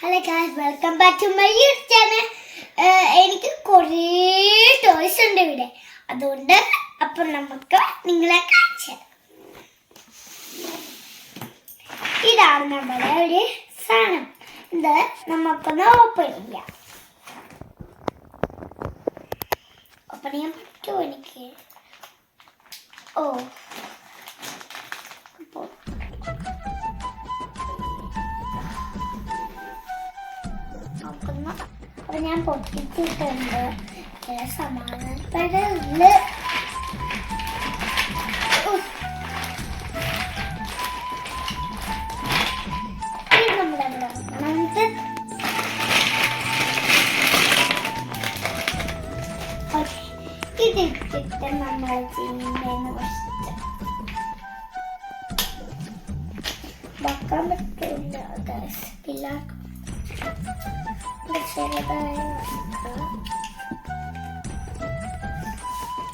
Hello guys welcome back to my YouTube channel എനിക്ക് കുറേ toys ഉണ്ട് ഇവിടെ. അതുകൊണ്ട് അപ്പം നമുക്ക് നിങ്ങളെ കാണിച്ചു. ഇതാണ് നമ്മുടെ ഒരു സാധനം. ഇത് നമുക്കൊന്ന് ഓപ്പൺ ചെയ്യാം. ഓപ്പൺ ചെയ്യാൻ പറ്റുമോ എനിക്ക്? ഓ. അപ്പൊ ഞാൻ പൊട്ടിച്ചിട്ടുണ്ട് ചില സമാധാനപ്പെടല് ഉഫ്. ഇനി നമ്മളവിടെ നോക്കണം. ഇത് ഓക്കേ. ഇതിട്ടിട്ട് നമ്മൾ ചെയ്യുന്നതെന്ന് കുറച്ച് വെക്കാൻ പറ്റില്ല ഗൈസ് പിള്ളേർക്ക് ചെറുതായി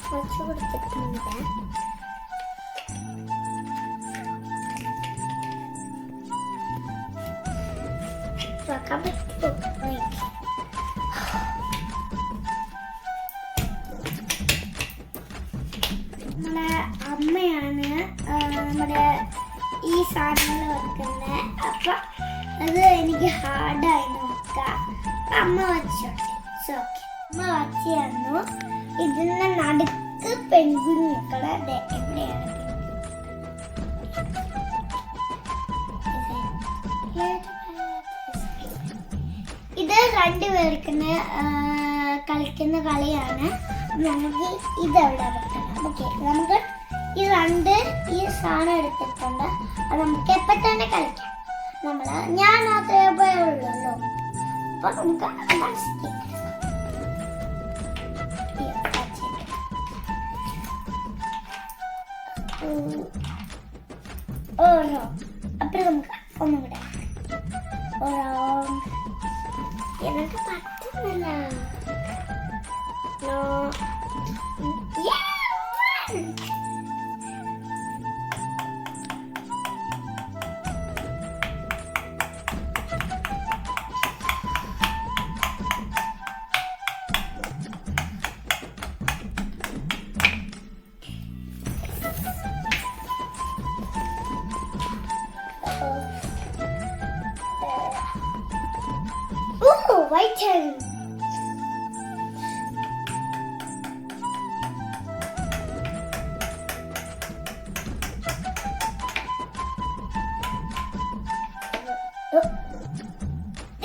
കുറച്ച് കൊടുത്തിട്ടുണ്ട് വെക്കാൻ പറ്റുമോ നമ്മളെ അമ്മയാണ് നമ്മുടെ ഈ സാധനങ്ങൾ വെക്കുന്നത്. അപ്പൊ അത് എനിക്ക് ഹാർഡായി അമ്മ വച്ചോട്ടെ. അമ്മ ഇത് രണ്ടുപേർക്കിന് കളിക്കുന്ന കളിയാണ്. നമുക്ക് ഇതെവിടെ വെക്കണം? ഓക്കെ നമുക്ക് ഈ രണ്ട് ഈ സാധനം എടുത്തിട്ടുണ്ട്. അത് നമുക്ക് എപ്പോൾ തന്നെ കളിക്കാം. നമ്മൾ ഞാൻ മാത്രമേ പോയുള്ളൂ porządka atarski. I otwarcie. Oro. A perdonka. O nombre. Oro. Tiene que partírmela. No. Yeah!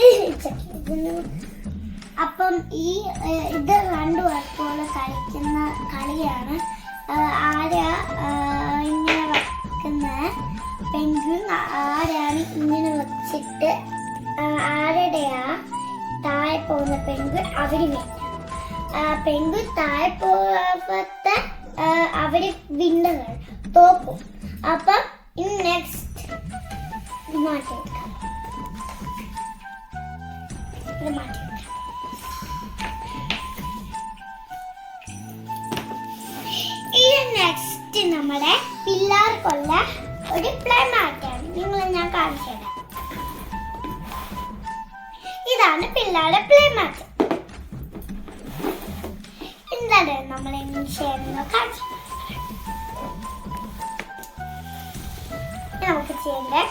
Ooh, അപ്പം ഈ ഇത് രണ്ടു പേർക്കുള്ള കളിക്കുന്ന കളിയാണ്. ആരാ ഇങ്ങനെ വെക്കുന്ന പെൻഗ്വിൻ ആരാണ് ഇങ്ങനെ വെച്ചിട്ട് ആരുടെയാ? താഴെ പോകുന്ന പെൻഗ്വിൻ അവർ വിന്ന പെൻഗ്വിൻ താഴെ പോവാത്ത അവർ വിന്നകൾ തോക്കും അപ്പം ഇനി നെക്സ്റ്റ് മാറ്റി നമ്മുടെ പിള്ളേർക്കുള്ള ഒരു പ്ലേ മാറ്റാണ് നിങ്ങൾ ഞാൻ കാണിച്ചു തരാം. ഇതാണ് പിള്ളേരുടെ പ്ലേ മാറ്റ് എന്താണ് നമ്മൾ ഇനി ചെയ്യുന്നത് കാണിച്ചു നമുക്ക് ചെയ്യണ്ടേ?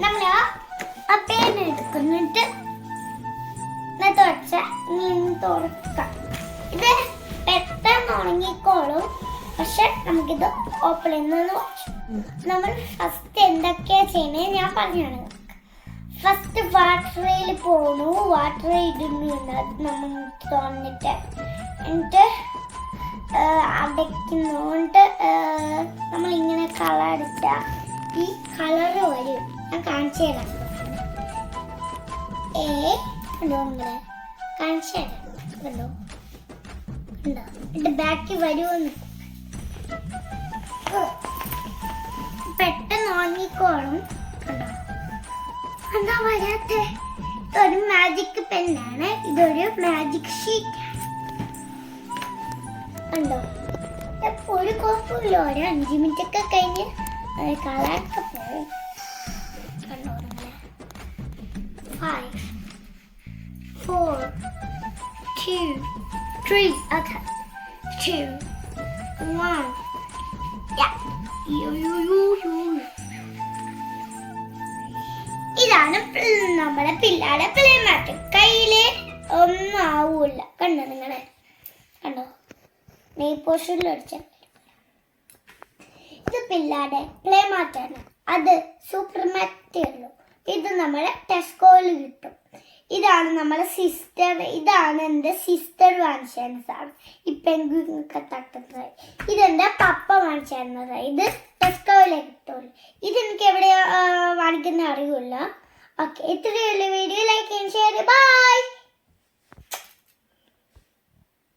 നമ്മൾ ആ പേന എടുക്കുന്നിട്ട് തുടച്ച തുറക്കാം. ഇത് പെട്ടെന്ന് ഉണങ്ങിക്കോളും. പക്ഷെ നമുക്കിത് ഓപ്പൺ നിന്ന് നമ്മൾ ഫസ്റ്റ് എന്തൊക്കെയാ ചെയ്യണേ ഞാൻ പറഞ്ഞാണ് ഫസ്റ്റ് വാട്ടറിൽ പോണു. വാട്ടർ ഇടുന്നു എന്നത് നമ്മൾ തോന്നിട്ട് എന്നിട്ട് ആ, അടയ്ക്കുന്നു എന്നിട്ട് നമ്മൾ ഇങ്ങനെ കളർ അടിച്ച ഈ കളർ വരും ഞാൻ കാണിച്ചു തരാം. ഏ കണ്ടോ നിങ്ങൾ കാണിച്ചു തരാം. കണ്ടോ? കണ്ടോ? എന്റെ ബാക്കിൽ വരുമെന്ന് പെട്ടെന്ന് വാങ്ങിക്കോളും കണ്ടോ? എന്താ വരാത്തെ. ഇതൊരു മാജിക് പെണ്ണാണ് ഇതൊരു മാജിക് ഷീറ്റ് കണ്ടോ? ഒരു കുഴപ്പമില്ല. ഒരു അഞ്ച് മിനിറ്റ് ഒക്കെ കഴിഞ്ഞ് കളറൊക്കെ പോകും കണ്ടോ? Four five, four, two, three. Okay, യോ യോ യോ യോ. ഇതാണ് നമ്മുടെ പിള്ളേരുടെ പ്ലേ മാറ്റ്. കയ്യിൽ ഒന്നും ആവൂല കണ്ടോ നിങ്ങളെ? കണ്ടോ? നെയ് പോഷനിൽ അടിച്ച ഇത് പിള്ളേരുടെ പ്ലേ മാറ്റാണ് അത് സൂപ്പർ മാറ്റേ ഇത് നമ്മളെ ടെസ്കോയിൽ കിട്ടും. ഇതാണ് നമ്മളെ സിസ്റ്റർ ഇതാണ് എന്റെ സിസ്റ്റർ വാങ്ങിച്ചു തരുന്ന സാധനം. ഈ പെൻഗ്വിനൊക്കെ തട്ടുന്നത്. ഇതെന്റെ പപ്പ വാങ്ങിച്ചു ഇത് ടെസ്കോയിലേ കിട്ടുള്ളൂ. ഇതെനിക്ക് എവിടെ വാങ്ങിക്കുന്ന അറിയില്ല ഓക്കെ ഇത്രയുള്ള വീഡിയോ ലൈക്ക് ചെയ്യാൻ ഷെയർ ബൈ